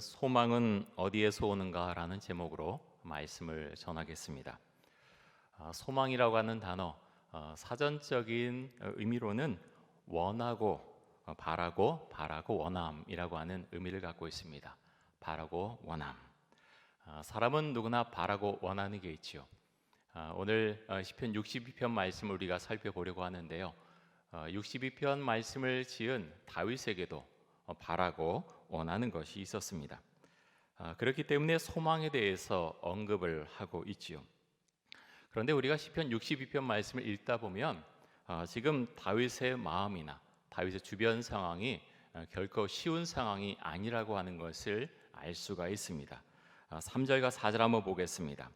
소망은 어디에서 오는가라는 제목으로 말씀을 전하겠습니다. 아, 소망이라고 하는 단어 어, 사전적인 의미로는 원하고 어, 바라고 바라고 원함이라고 하는 의미를 갖고 있습니다. 바라고 원함. 아, 사람은 누구나 바라고 원하는 게 있지요. 아, 오늘 어, 시편 62편 말씀을 우리가 살펴보려고 하는데요. 62편 말씀을 지은 다윗에게도 바라고 원하는 것이 있었습니다. 아, 그렇기 때문에 소망에 대해서 언급을 하고 있지요. 그런데 우리가 시편 62편 말씀을 읽다 보면 아, 지금 다윗의 마음이나 다윗의 주변 상황이 아, 결코 쉬운 상황이 아니라고 하는 것을 알 수가 있습니다. 3절과 4절 한번 보겠습니다.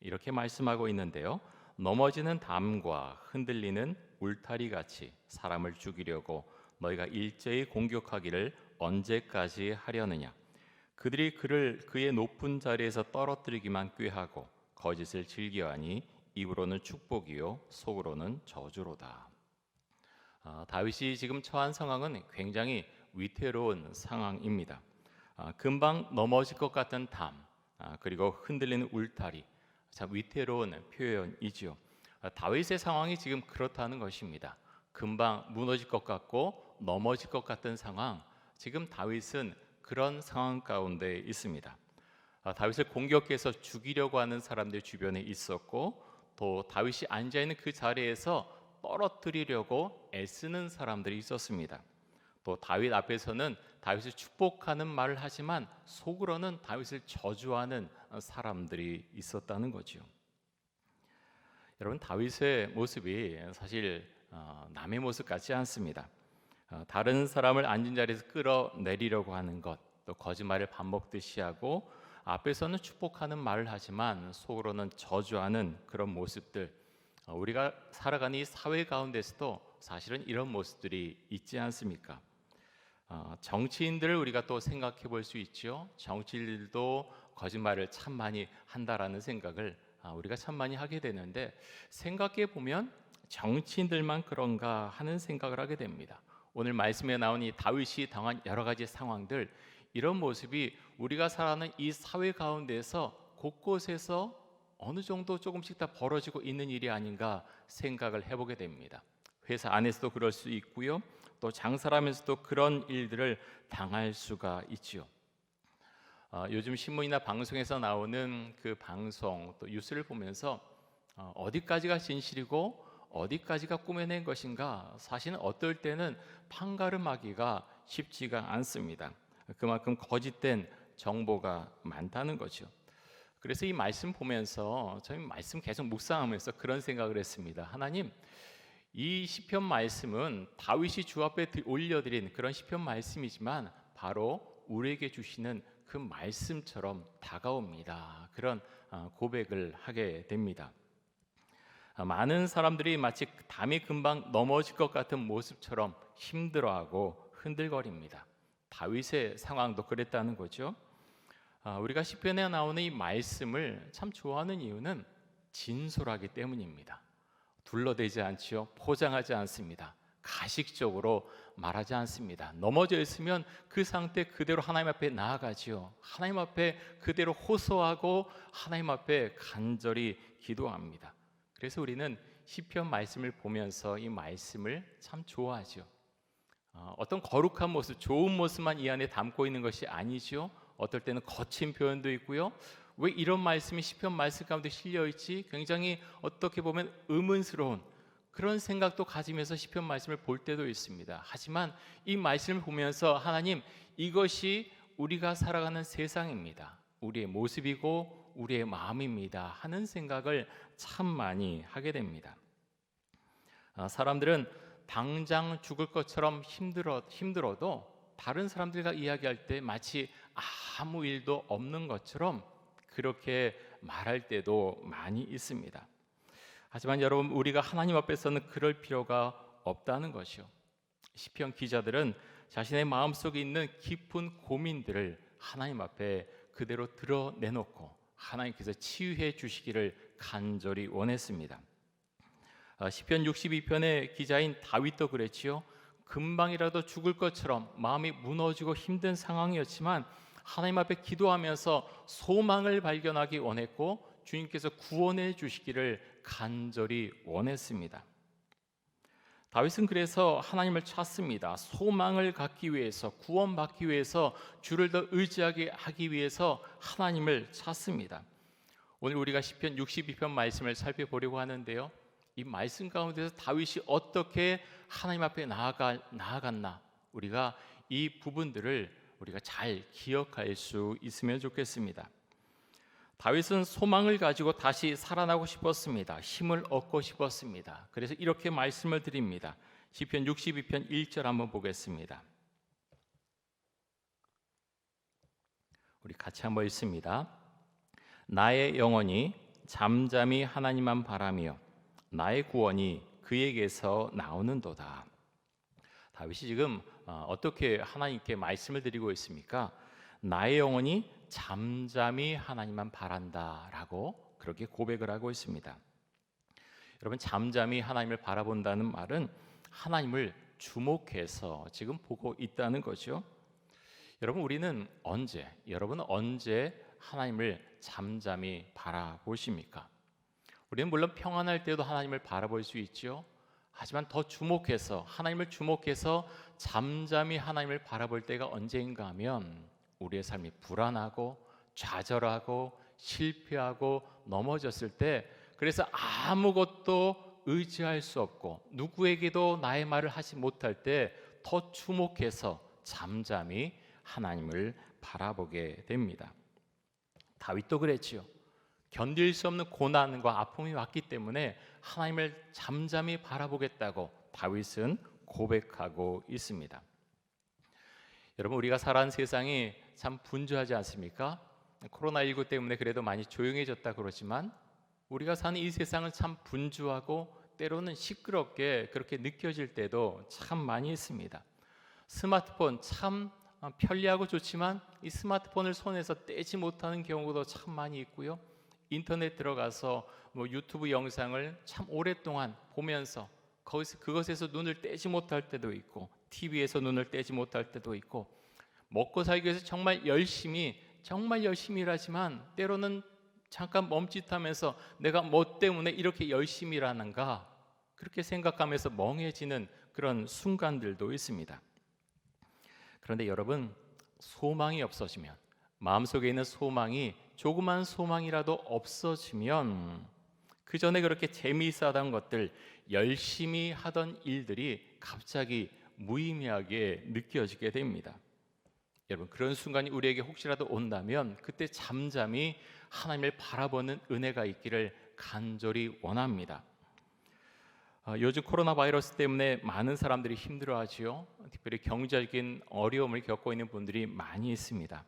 이렇게 말씀하고 있는데요. 넘어지는 담과 흔들리는 울타리 같이 사람을 죽이려고 너희가 일제히 공격하기를 언제까지 하려느냐 그들이 그를 그의 높은 자리에서 떨어뜨리기만 꾀하고 거짓을 즐겨하니 입으로는 축복이요 속으로는 저주로다. 아, 다윗이 지금 처한 상황은 굉장히 위태로운 상황입니다. 아, 금방 넘어질 것 같은 담 아, 그리고 흔들리는 울타리 참 위태로운 표현이지요. 아, 다윗의 상황이 지금 그렇다는 것입니다. 금방 무너질 것 같고 넘어질 것 같은 상황. 지금 다윗은 그런 상황 가운데 있습니다. 아, 다윗을 공격해서 죽이려고 하는 사람들 주변에 있었고 또 다윗이 앉아 있는 그 자리에서 떨어뜨리려고 애쓰는 사람들이 있었습니다. 또 다윗 앞에서는 다윗을 축복하는 말을 하지만 속으로는 다윗을 저주하는 사람들이 있었다는 거죠. 여러분 다윗의 모습이 사실 어, 남의 모습 같지 않습니다. 어, 다른 사람을 앉은 자리에서 끌어내리려고 하는 것, 또 거짓말을 반복듯이 하고 앞에서는 축복하는 말을 하지만 속으로는 저주하는 그런 모습들. 어, 우리가 살아가는 이 사회 가운데서도 사실은 이런 모습들이 있지 않습니까? 어, 정치인들을 우리가 또 생각해 볼 수 있죠. 정치인들도 거짓말을 참 많이 한다라는 생각을 아, 우리가 참 많이 하게 되는데 생각해 보면 정치인들만 그런가 하는 생각을 하게 됩니다. 오늘 말씀에 나온 이 다윗이 당한 여러 가지 상황들 이런 모습이 우리가 살아가는 이 사회 가운데서 곳곳에서 어느 정도 조금씩 다 벌어지고 있는 일이 아닌가 생각을 해보게 됩니다. 회사 안에서도 그럴 수 있고요. 또 장사하면서도 그런 일들을 당할 수가 있지요. 어, 요즘 신문이나 방송에서 나오는 그 방송 또 뉴스를 보면서 어, 어디까지가 진실이고 어디까지가 꾸며낸 것인가 사실은 어떨 때는 판가름하기가 쉽지가 않습니다. 그만큼 거짓된 정보가 많다는 거죠. 그래서 이 말씀 보면서 저희 말씀 계속 묵상하면서 그런 생각을 했습니다. 하나님, 이 시편 말씀은 다윗이 주 앞에 올려드린 그런 시편 말씀이지만 바로 우리에게 주시는 그 말씀처럼 다가옵니다. 그런 어, 고백을 하게 됩니다. 아, 많은 사람들이 마치 담이 금방 넘어질 것 같은 모습처럼 힘들어하고 흔들거립니다. 다윗의 상황도 그랬다는 거죠. 아, 우리가 시편에 나오는 이 말씀을 참 좋아하는 이유는 진솔하기 때문입니다. 둘러대지 않지요. 포장하지 않습니다. 가식적으로 말하지 않습니다. 넘어져 있으면 그 상태 그대로 하나님 앞에 나아가지요. 하나님 앞에 그대로 호소하고 하나님 앞에 간절히 기도합니다. 그래서 우리는 시편 말씀을 보면서 이 말씀을 참 좋아하죠. 어, 어떤 거룩한 모습, 좋은 모습만 이 안에 담고 있는 것이 아니죠. 어떨 때는 거친 표현도 있고요. 왜 이런 말씀이 시편 말씀 가운데 실려 있지? 굉장히 어떻게 보면 의문스러운 그런 생각도 가지면서 시편 말씀을 볼 때도 있습니다. 하지만 이 말씀을 보면서 하나님 이것이 우리가 살아가는 세상입니다. 우리의 모습이고 우리의 마음입니다. 하는 생각을 참 많이 하게 됩니다. 아, 사람들은 당장 죽을 것처럼 힘들어 힘들어도 다른 사람들과 이야기할 때 마치 아무 일도 없는 것처럼 그렇게 말할 때도 많이 있습니다. 하지만 여러분 우리가 하나님 앞에서는 그럴 필요가 없다는 것이요. 시편 기자들은 자신의 마음속에 있는 깊은 고민들을 하나님 앞에 그대로 드러내놓고 하나님께서 치유해 주시기를 간절히 원했습니다. 아, 시편 62편의 기자인 다윗도 그랬지요. 금방이라도 죽을 것처럼 마음이 무너지고 힘든 상황이었지만 하나님 앞에 기도하면서 소망을 발견하기 원했고 주님께서 구원해 주시기를 간절히 원했습니다. 다윗은 그래서 하나님을 찾습니다. 소망을 갖기 위해서 구원받기 위해서 주를 더 의지하게 하기 위해서 하나님을 찾습니다. 오늘 우리가 시편 62편 말씀을 살펴보려고 하는데요. 이 말씀 가운데서 다윗이 어떻게 하나님 앞에 나아가 나아갔나 우리가 이 부분들을 우리가 잘 기억할 수 있으면 좋겠습니다. 다윗은 소망을 가지고 다시 살아나고 싶었습니다. 힘을 얻고 싶었습니다. 그래서 이렇게 말씀을 드립니다. 시편 62편 1절 한번 보겠습니다. 우리 같이 한번 읽습니다. 나의 영혼이 잠잠히 하나님만 바라며 나의 구원이 그에게서 나오는도다. 다윗이 지금 어, 어떻게 하나님께 말씀을 드리고 있습니까? 나의 영혼이 잠잠히 하나님만 바란다라고 그렇게 고백을 하고 있습니다. 여러분 잠잠히 하나님을 바라본다는 말은 하나님을 주목해서 지금 보고 있다는 거죠. 여러분 우리는 언제 여러분은 언제 하나님을 잠잠히 바라보십니까? 우리는 물론 평안할 때도 하나님을 바라볼 수 있죠. 하지만 더 주목해서 하나님을 주목해서 잠잠히 하나님을 바라볼 때가 언제인가 하면 우리의 삶이 불안하고 좌절하고 실패하고 넘어졌을 때 그래서 아무것도 의지할 수 없고 누구에게도 나의 말을 하지 못할 때 더 주목해서 잠잠히 하나님을 바라보게 됩니다. 다윗도 그랬지요. 견딜 수 없는 고난과 아픔이 왔기 때문에 하나님을 잠잠히 바라보겠다고 다윗은 고백하고 있습니다. 여러분 우리가 살아가는 세상이 참 분주하지 않습니까? 코로나19 때문에 그래도 많이 조용해졌다 그러지만 우리가 사는 이 세상은 참 분주하고 때로는 시끄럽게 그렇게 느껴질 때도 참 많이 있습니다. 스마트폰 참 편리하고 좋지만 이 스마트폰을 손에서 떼지 못하는 경우도 참 많이 있고요. 인터넷 들어가서 뭐 유튜브 영상을 참 오랫동안 보면서 거기서 그것에서 눈을 떼지 못할 때도 있고 TV에서 눈을 떼지 못할 때도 있고 먹고 살기 위해서 정말 열심히 정말 열심히 일하지만 때로는 잠깐 멈칫하면서 내가 뭐 때문에 이렇게 열심히 일하는가 그렇게 생각하면서 멍해지는 그런 순간들도 있습니다. 그런데 여러분 소망이 없어지면 마음속에 있는 소망이 조그만 소망이라도 없어지면 그 전에 그렇게 재미있어 하던 것들 열심히 하던 일들이 갑자기 무의미하게 느껴지게 됩니다. 여러분 그런 순간이 우리에게 혹시라도 온다면 그때 잠잠히 하나님을 바라보는 은혜가 있기를 간절히 원합니다. 어, 요즘 코로나 바이러스 때문에 많은 사람들이 힘들어하지요. 특별히 경제적인 어려움을 겪고 있는 분들이 많이 있습니다.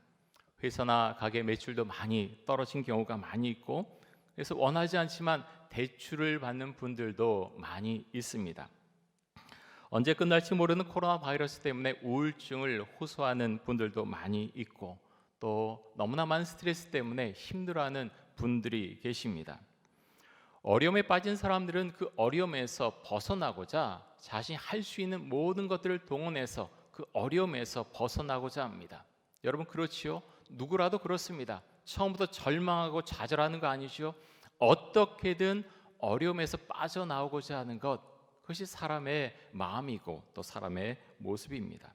회사나 가게 매출도 많이 떨어진 경우가 많이 있고 그래서 원하지 않지만 대출을 받는 분들도 많이 있습니다. 언제 끝날지 모르는 코로나 바이러스 때문에 우울증을 호소하는 분들도 많이 있고 또 너무나 많은 스트레스 때문에 힘들어하는 분들이 계십니다. 어려움에 빠진 사람들은 그 어려움에서 벗어나고자 자신이 할 수 있는 모든 것들을 동원해서 그 어려움에서 벗어나고자 합니다. 여러분 그렇지요? 누구라도 그렇습니다. 처음부터 절망하고 좌절하는 거 아니죠? 어떻게든 어려움에서 빠져나오고자 하는 것 그것이 사람의 마음이고 또 사람의 모습입니다.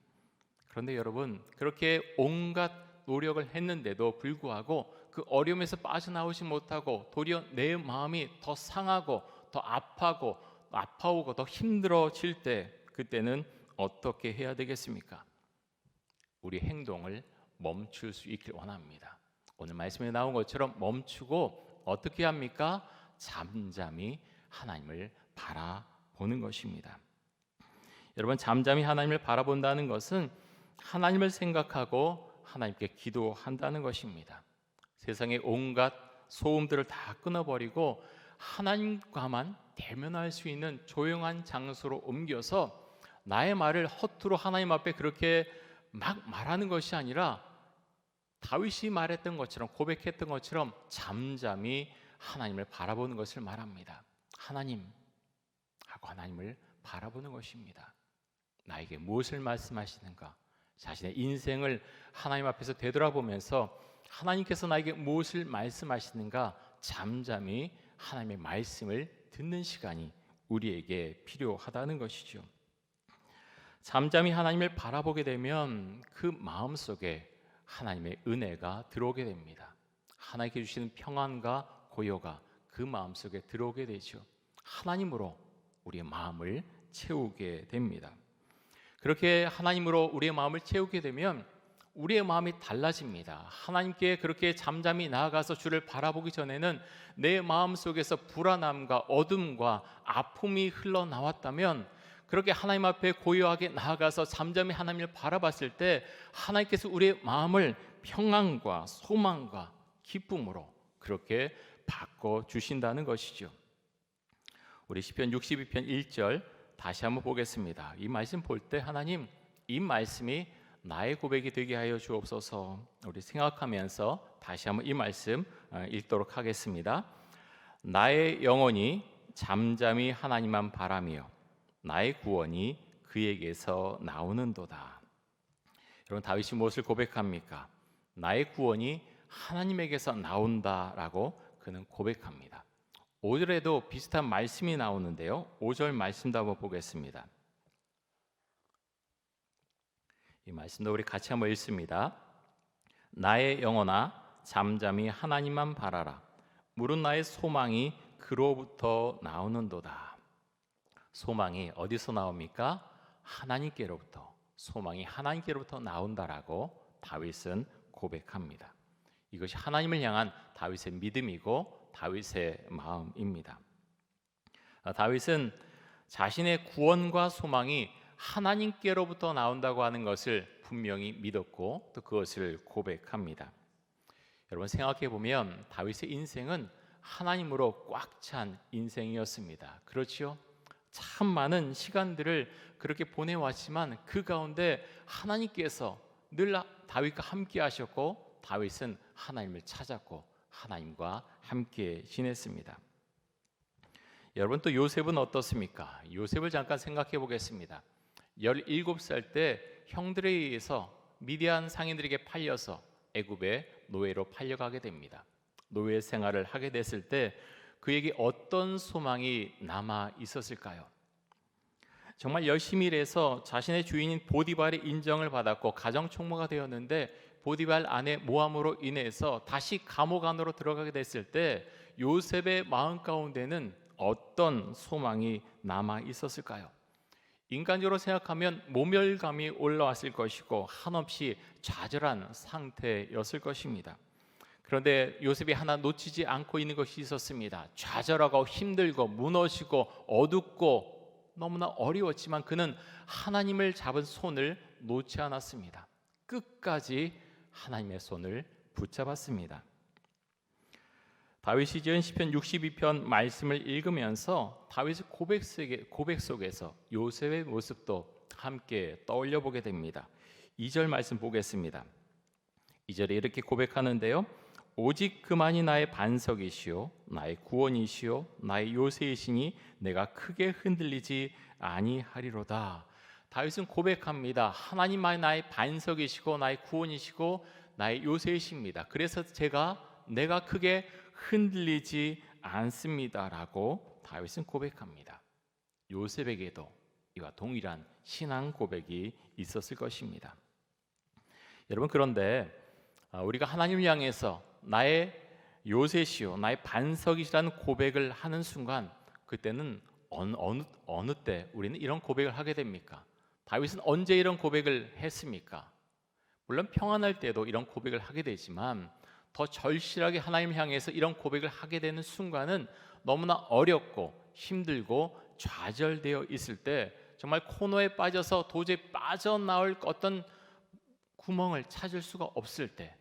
그런데 여러분 그렇게 온갖 노력을 했는데도 불구하고 그 어려움에서 빠져나오지 못하고 도리어 내 마음이 더 상하고 더 아파고 아파오고 더 힘들어질 때 그때는 어떻게 해야 되겠습니까? 우리 행동을 멈출 수 있길 원합니다. 오늘 말씀에 나온 것처럼 멈추고 어떻게 합니까? 잠잠히 하나님을 바라 보는 것입니다. 여러분 잠잠히 하나님을 바라본다는 것은 하나님을 생각하고 하나님께 기도한다는 것입니다. 세상의 온갖 소음들을 다 끊어버리고 하나님과만 대면할 수 있는 조용한 장소로 옮겨서 나의 말을 허투루 하나님 앞에 그렇게 막 말하는 것이 아니라 다윗이 말했던 것처럼 고백했던 것처럼 잠잠히 하나님을 바라보는 것을 말합니다. 하나님, 하나님을 바라보는 것입니다. 나에게 무엇을 말씀하시는가? 자신의 인생을 하나님 앞에서 되돌아보면서 하나님께서 나에게 무엇을 말씀하시는가 잠잠히 하나님의 말씀을 듣는 시간이 우리에게 필요하다는 것이죠. 잠잠히 하나님을 바라보게 되면 그 마음 속에 하나님의 은혜가 들어오게 됩니다. 하나님께 주시는 평안과 고요가 그 마음 속에 들어오게 되죠. 하나님으로 우리의 마음을 채우게 됩니다. 그렇게 하나님으로 우리의 마음을 채우게 되면 우리의 마음이 달라집니다. 하나님께 그렇게 잠잠히 나아가서 주를 바라보기 전에는 내 마음 속에서 불안함과 어둠과 아픔이 흘러나왔다면 그렇게 하나님 앞에 고요하게 나아가서 잠잠히 하나님을 바라봤을 때 하나님께서 우리의 마음을 평안과 소망과 기쁨으로 그렇게 바꿔 주신다는 것이죠. 우리 시편 62편 1절 다시 한번 보겠습니다. 이 말씀 볼 때 하나님 이 말씀이 나의 고백이 되게 하여 주옵소서. 우리 생각하면서 다시 한번 이 말씀 어, 읽도록 하겠습니다. 나의 영혼이 잠잠히 하나님만 바라며 나의 구원이 그에게서 나오는도다. 여러분 다윗이 무엇을 고백합니까? 나의 구원이 하나님에게서 나온다라고 그는 고백합니다. 5절에도 비슷한 말씀이 나오는데요. 5절 말씀도 한번 보겠습니다. 이 말씀도 우리 같이 한번 읽습니다. 나의 영혼아 잠잠히 하나님만 바라라. 물은 나의 소망이 그로부터 나오는도다. 소망이 어디서 나옵니까? 하나님께로부터. 소망이 하나님께로부터 나온다라고 다윗은 고백합니다. 이것이 하나님을 향한 다윗의 믿음이고 다윗의 마음입니다. 아, 다윗은 자신의 구원과 소망이 하나님께로부터 나온다고 하는 것을 분명히 믿었고 또 그것을 고백합니다. 여러분 생각해 보면 다윗의 인생은 하나님으로 꽉 찬 인생이었습니다. 그렇지요? 참 많은 시간들을 그렇게 보내왔지만 그 가운데 하나님께서 늘 다윗과 함께 하셨고 다윗은 하나님을 찾았고 하나님과 함께 지냈습니다. 여러분 또 요셉은 어떻습니까? 요셉을 잠깐 생각해 보겠습니다. 17살 때 형들에 의해서 미디안 상인들에게 팔려서 애굽의 노예로 팔려가게 됩니다. 노예 생활을 하게 됐을 때 그에게 어떤 소망이 남아 있었을까요? 정말 열심히 일해서 자신의 주인인 보디발의 인정을 받았고 가정 총무가 되었는데 보디발 아내 모함으로 인해서 다시 감옥 안으로 들어가게 됐을 때 요셉의 마음 가운데는 어떤 소망이 남아 있었을까요? 인간적으로 생각하면 모멸감이 올라왔을 것이고 한없이 좌절한 상태였을 것입니다. 그런데 요셉이 하나 놓치지 않고 있는 것이 있었습니다. 좌절하고 힘들고 무너지고 어둡고 너무나 어려웠지만 그는 하나님을 잡은 손을 놓지 않았습니다. 끝까지 하나님의 손을 붙잡았습니다. 다윗이 지은 시편 62편 말씀을 읽으면서 다윗의 고백 속에 고백 속에서 요셉의 모습도 함께 떠올려 보게 됩니다. 2절 말씀 보겠습니다. 2절에 이렇게 고백하는데요. 오직 그만이 나의 반석이시요 나의 구원이시요 나의 요새이시니 내가 크게 흔들리지 아니하리로다. 다윗은 고백합니다. 하나님만이 나의 반석이시고 나의 구원이시고 나의 요새이십니다. 그래서 제가 내가 크게 흔들리지 않습니다라고 다윗은 고백합니다. 요셉에게도 이와 동일한 신앙 고백이 있었을 것입니다. 여러분 그런데 아, 우리가 하나님을 향해서 나의 요셉이요 나의 반석이시라는 고백을 하는 순간 그때는 어느, 어느, 어느 때 우리는 이런 고백을 하게 됩니까? 다윗은 언제 이런 고백을 했습니까? 물론 평안할 때도 이런 고백을 하게 되지만 더 절실하게 하나님 향해서 이런 고백을 하게 되는 순간은 너무나 어렵고 힘들고 좌절되어 있을 때 정말 코너에 빠져서 도저히 빠져나올 어떤 구멍을 찾을 수가 없을 때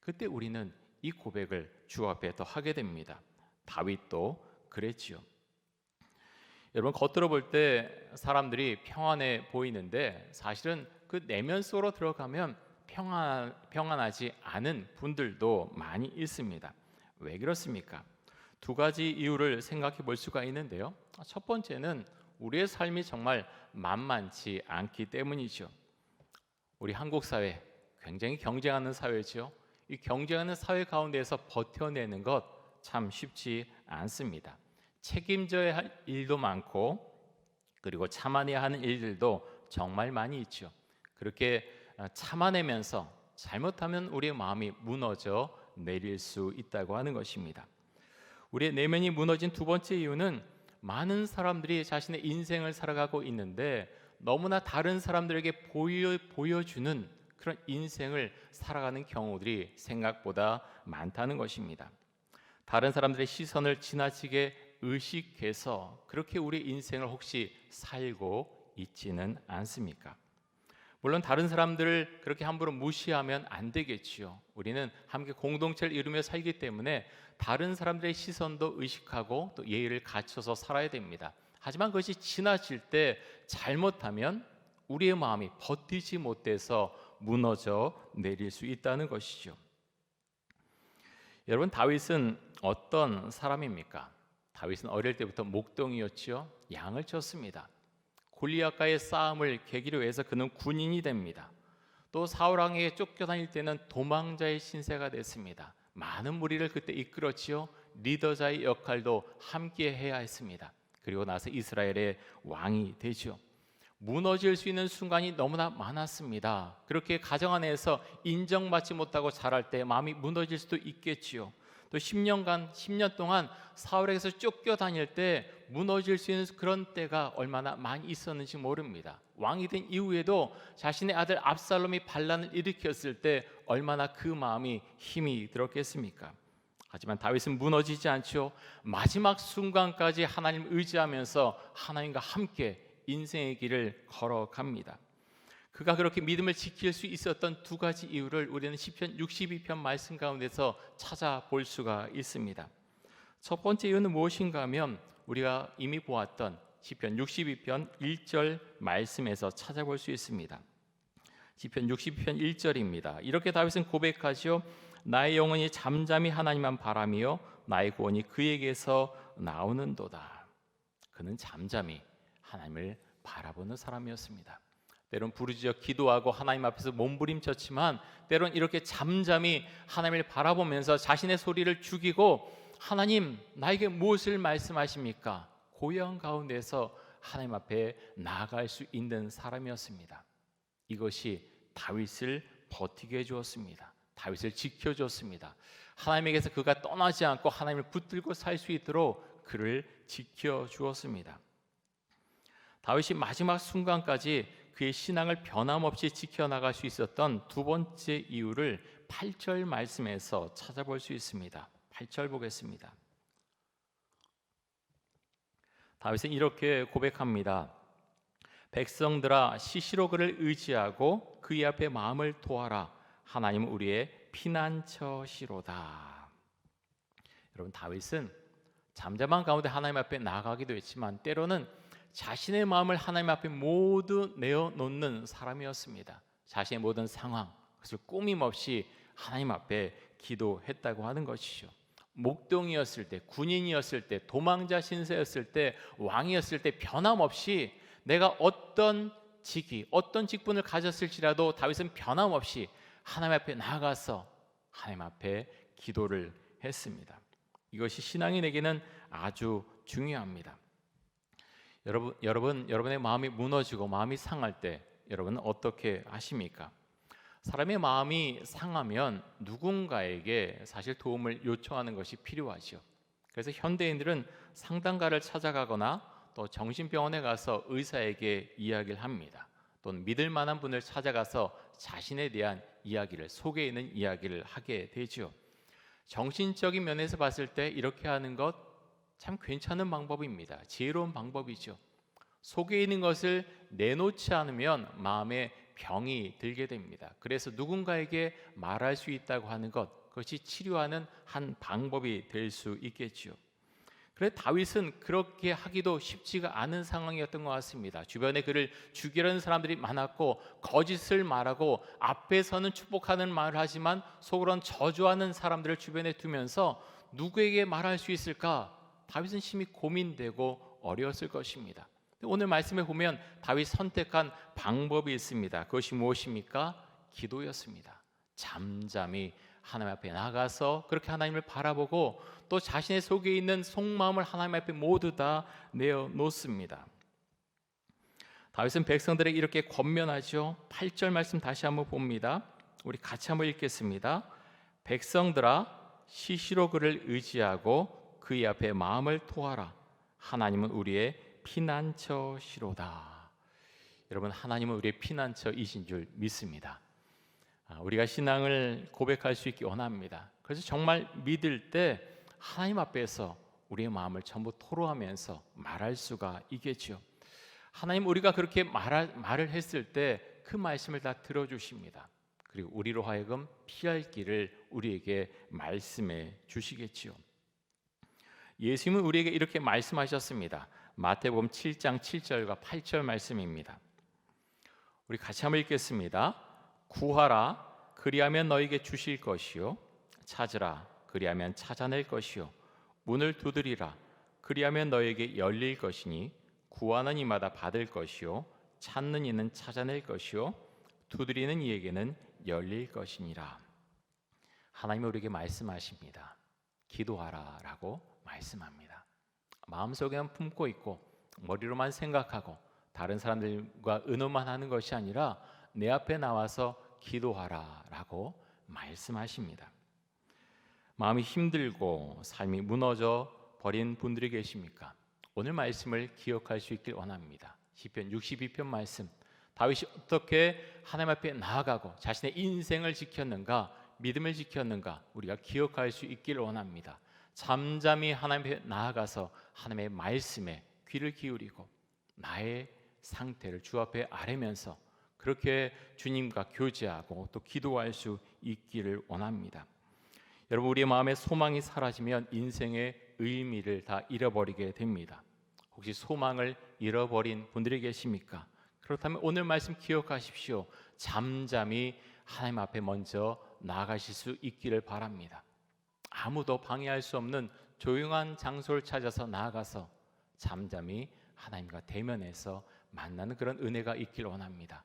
그때 우리는 이 고백을 주 앞에 더 하게 됩니다. 다윗도 그랬지요. 여러분 겉으로 볼 때 사람들이 평안해 보이는데 사실은 그 내면 속으로 들어가면 평안 평안하지 않은 분들도 많이 있습니다. 왜 그렇습니까? 두 가지 이유를 생각해 볼 수가 있는데요. 첫 번째는 우리의 삶이 정말 만만치 않기 때문이죠. 우리 한국 사회 굉장히 경쟁하는 사회죠. 이 경쟁하는 사회 가운데에서 버텨내는 것 참 쉽지 않습니다. 책임져야 할 일도 많고 그리고 참아내야 하는 일들도 정말 많이 있죠. 그렇게 어, 참아내면서 잘못하면 우리의 마음이 무너져 내릴 수 있다고 하는 것입니다. 우리의 내면이 무너진 두 번째 이유는 많은 사람들이 자신의 인생을 살아가고 있는데 너무나 다른 사람들에게 보여, 보여주는 그런 인생을 살아가는 경우들이 생각보다 많다는 것입니다. 다른 사람들의 시선을 지나치게 의식해서 그렇게 우리 인생을 혹시 살고 있지는 않습니까? 물론 다른 사람들을 그렇게 함부로 무시하면 안 되겠지요. 우리는 함께 공동체를 이루며 살기 때문에 다른 사람들의 시선도 의식하고 또 예의를 갖춰서 살아야 됩니다. 하지만 그것이 지나칠 때 잘못하면 우리의 마음이 버티지 못해서 무너져 내릴 수 있다는 것이죠. 여러분 다윗은 어떤 사람입니까? 다윗은 어릴 때부터 목동이었지요. 양을 쳤습니다. 골리앗과의 싸움을 계기로 해서 그는 군인이 됩니다. 또 사울 왕에게 쫓겨다닐 때는 도망자의 신세가 됐습니다. 많은 무리를 그때 이끌었지요. 리더자의 역할도 함께 해야 했습니다. 그리고 나서 이스라엘의 왕이 되죠. 무너질 수 있는 순간이 너무나 많았습니다. 그렇게 가정 안에서 인정받지 못하고 자랄 때 마음이 무너질 수도 있겠지요. 또 10년간 10년 동안 사울에게서 쫓겨 다닐 때 무너질 수 있는 그런 때가 얼마나 많이 있었는지 모릅니다. 왕이 된 이후에도 자신의 아들 압살롬이 반란을 일으켰을 때 얼마나 그 마음이 힘이 들었겠습니까? 하지만 다윗은 무너지지 않죠. 마지막 순간까지 하나님 의지하면서 하나님과 함께 인생의 길을 걸어갑니다. 그가 그렇게 믿음을 지킬 수 있었던 두 가지 이유를 우리는 시편 62편 말씀 가운데서 찾아볼 수가 있습니다. 첫 번째 이유는 무엇인가 하면 우리가 이미 보았던 시편 62편 1절 말씀에서 찾아볼 수 있습니다. 시편 62편 1절입니다. 이렇게 다윗은 고백하지요. 나의 영혼이 잠잠히 하나님만 바라며 나의 구원이 그에게서 나오는도다. 그는 잠잠히 하나님을 바라보는 사람이었습니다. 때론 부르짖어 기도하고 하나님 앞에서 몸부림쳤지만 때론 이렇게 잠잠히 하나님을 바라보면서 자신의 소리를 죽이고 하나님 나에게 무엇을 말씀하십니까? 고요한 가운데서 하나님 앞에 나아갈 수 있는 사람이었습니다. 이것이 다윗을 버티게 해 주었습니다. 다윗을 지켜 줬습니다. 하나님에게서 그가 떠나지 않고 하나님을 붙들고 살 수 있도록 그를 지켜 주었습니다. 다윗이 마지막 순간까지 그의 신앙을 변함없이 지켜나갈 수 있었던 두 번째 이유를 8절 말씀에서 찾아볼 수 있습니다. 8절 보겠습니다. 다윗은 이렇게 고백합니다. 백성들아 시시로 그를 의지하고 그의 앞에 마음을 도하라. 하나님은 우리의 피난처시로다. 여러분 다윗은 잠잠한 가운데 하나님 앞에 나가기도 했지만 때로는 자신의 마음을 하나님 앞에 모두 내어놓는 사람이었습니다. 자신의 모든 상황, 그것을 꾸밈없이 하나님 앞에 기도했다고 하는 것이죠. 목동이었을 때, 군인이었을 때, 도망자 신세였을 때, 왕이었을 때 변함없이 내가 어떤 직위, 어떤 직분을 가졌을지라도 다윗은 변함없이 하나님 앞에 나아가서 하나님 앞에 기도를 했습니다. 이것이 신앙인에게는 아주 중요합니다. 여러분, 여러분, 여러분의 마음이 무너지고 마음이 상할 때 여러분은 어떻게 하십니까? 사람의 마음이 상하면 누군가에게 사실 도움을 요청하는 것이 필요하죠. 그래서 현대인들은 상담가를 찾아가거나 또 정신병원에 가서 의사에게 이야기를 합니다. 또는 믿을 만한 분을 찾아가서 자신에 대한 이야기를 속에 있는 이야기를 하게 되죠. 정신적인 면에서 봤을 때 이렇게 하는 것 참 괜찮은 방법입니다. 지혜로운 방법이죠. 속에 있는 것을 내놓지 않으면 마음에 병이 들게 됩니다. 그래서 누군가에게 말할 수 있다고 하는 것, 그것이 치료하는 한 방법이 될 수 있겠지요. 그래 다윗은 그렇게 하기도 쉽지가 않은 상황이었던 것 같습니다. 주변에 그를 죽이려는 사람들이 많았고 거짓을 말하고 앞에서는 축복하는 말을 하지만 속으로는 저주하는 사람들을 주변에 두면서 누구에게 말할 수 있을까 다윗은 심히 고민되고 어려웠을 것입니다. 오늘 말씀에 보면 다윗 선택한 방법이 있습니다. 그것이 무엇입니까? 기도였습니다. 잠잠히 하나님 앞에 나가서 그렇게 하나님을 바라보고 또 자신의 속에 있는 속마음을 하나님 앞에 모두 다 내어 놓습니다. 다윗은 백성들에게 이렇게 권면하죠. 8절 말씀 다시 한번 봅니다. 우리 같이 한번 읽겠습니다. 백성들아 시시로 그를 의지하고 그의 앞에 마음을 토하라. 하나님은 우리의 피난처시로다. 여러분 하나님은 우리의 피난처이신 줄 믿습니다. 아, 우리가 신앙을 고백할 수 있기 원합니다. 그래서 정말 믿을 때 하나님 앞에서 우리의 마음을 전부 토로하면서 말할 수가 있겠죠. 하나님 우리가 그렇게 말할, 말을 했을 때 그 말씀을 다 들어주십니다. 그리고 우리로 하여금 피할 길을 우리에게 말씀해 주시겠지요. 예수님은 우리에게 이렇게 말씀하셨습니다. 마태복음 7장 7절과 8절 말씀입니다. 우리 같이 한번 읽겠습니다. 구하라 그리하면 너에게 주실 것이요 찾으라 그리하면 찾아낼 것이요 문을 두드리라 그리하면 너에게 열릴 것이니 구하는 이마다 받을 것이요 찾는 이는 찾아낼 것이요 두드리는 이에게는 열릴 것이니라. 하나님이 우리에게 말씀하십니다. 기도하라라고 말씀합니다. 마음속에만 품고 있고 머리로만 생각하고 다른 사람들과 의논만 하는 것이 아니라 내 앞에 나와서 기도하라라고 말씀하십니다. 마음이 힘들고 삶이 무너져 버린 분들이 계십니까? 오늘 말씀을 기억할 수 있길 원합니다. 시편 62편 말씀. 다윗이 어떻게 하나님 앞에 나아가고 자신의 인생을 지켰는가, 믿음을 지켰는가 우리가 기억할 수 있길 원합니다. 잠잠히 하나님 앞에 나아가서 하나님의 말씀에 귀를 기울이고 나의 상태를 주 앞에 아뢰면서 그렇게 주님과 교제하고 또 기도할 수 있기를 원합니다. 여러분 우리의 마음에 소망이 사라지면 인생의 의미를 다 잃어버리게 됩니다. 혹시 소망을 잃어버린 분들이 계십니까? 그렇다면 오늘 말씀 기억하십시오. 잠잠히 하나님 앞에 먼저 나가실 수 있기를 바랍니다. 아무도 방해할 수 없는 조용한 장소를 찾아서 나아가서 잠잠히 하나님과 대면해서 만나는 그런 은혜가 있길 원합니다.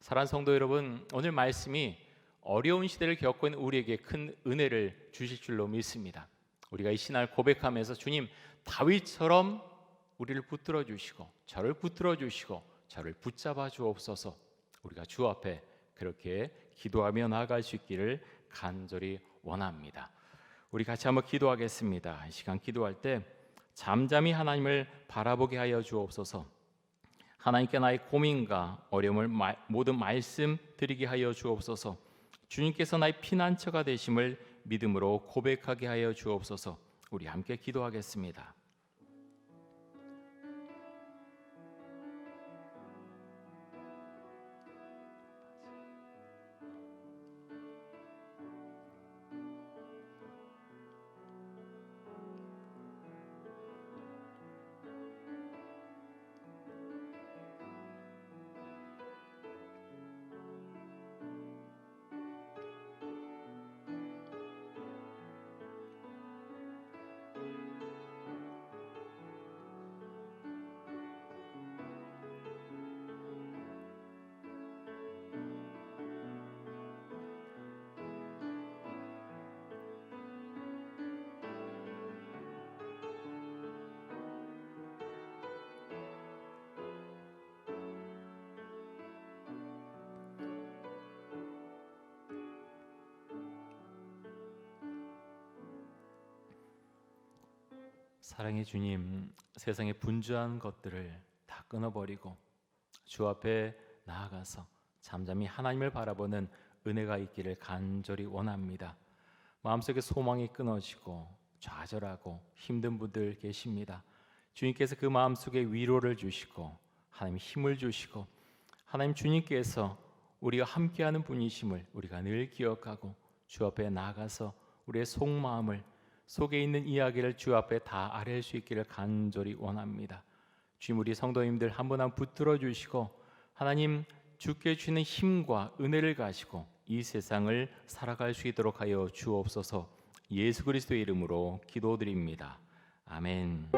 사랑 성도 여러분, 오늘 말씀이 어려운 시대를 겪고 있는 우리에게 큰 은혜를 주실 줄로 믿습니다. 우리가 이 신앙을 고백하면서 주님 다윗처럼 우리를 붙들어 주시고 저를 붙들어 주시고 저를 붙잡아 주옵소서. 우리가 주 앞에 그렇게 기도하며 나아갈 수 있기를 간절히 원합니다. 우리 같이 한번 기도하겠습니다. 이 시간 기도할 때 잠잠히 하나님을 바라보게 하여 주옵소서. 하나님께 나의 고민과 어려움을 모든 말씀 드리게 하여 주옵소서. 주님께서 나의 피난처가 되심을 믿음으로 고백하게 하여 주옵소서. 우리 함께 기도하겠습니다. 사랑의 주님, 세상의 분주한 것들을 다 끊어버리고 주 앞에 나아가서 잠잠히 하나님을 바라보는 은혜가 있기를 간절히 원합니다. 마음속에 소망이 끊어지고 좌절하고 힘든 분들 계십니다. 주님께서 그 마음속에 위로를 주시고 하나님 힘을 주시고 하나님 주님께서 우리가 함께하는 분이심을 우리가 늘 기억하고 주 앞에 나가서 우리의 속마음을 속에 있는 이야기를 주 앞에 다 아뢰 수 있기를 간절히 원합니다. 주님 우리 성도님들 한 분한분 붙들어 주시고 하나님 주께 주는 힘과 은혜를 가지고 이 세상을 살아갈 수 있도록 하여 주옵소서. 예수 그리스도의 이름으로 기도드립니다. 아멘.